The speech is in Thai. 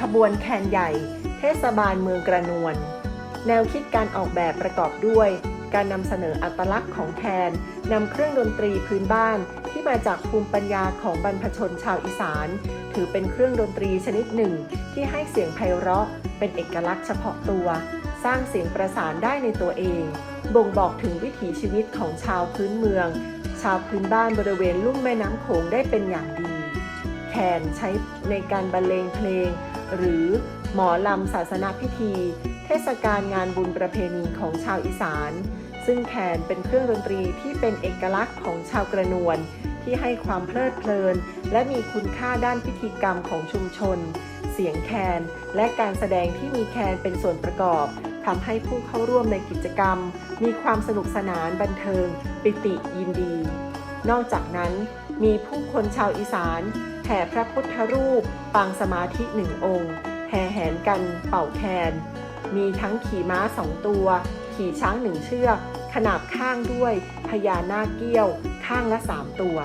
ขบวนแคนใหญ่ เทศบาลเมืองกระนวล แนวคิดการออกแบบประกอบด้วย การนำเสนออัตลักษณ์ของแคนนำเครื่องดนตรีพื้นบ้านที่มาจากภูมิปัญญาของบรรพชนชาวอีสาน ถือเป็นเครื่องดนตรีชนิดหนึ่ง ที่ให้เสียงไพเราะ เป็นเอกลักษณ์เฉพาะตัว สร้างเสียงประสานได้ในตัวเอง บ่งบอกถึงวิถีชีวิตของชาวพื้นเมือง ชาวพื้นบ้านบริเวณลุ่มแม่น้ำโขงได้เป็นอย่างดีแคนใช้ในการบรรเลงเพลง หรือหมอลำศาสนาพิธี เทศกาลงานบุญประเพณีของชาวอีสาน ซึ่งแคนเป็นเครื่องดนตรีที่เป็นเอกลักษณ์ของชาวกระนวลที่ให้ความเพลิดเพลิน และมีคุณค่าด้านพิธีกรรมของชุมชน เสียงแคนและการแสดงที่มีแคนเป็นส่วนประกอบทำให้ผู้เข้าร่วมในกิจกรรม มีความสนุกสนานบันเทิง ปิติยินดี นอกจากนั้นมีผู้คนชาวอีสาน แห่พระพุทธรูป ปางสมาธิหนึ่งองค์ แห่แหนกันเป่าแคน มีทั้งขี่ม้าสองตัว ขี่ช้างหนึ่งเชือก ขนาบข้างด้วยพญานาคเกี้ยว ข้างละสามตัว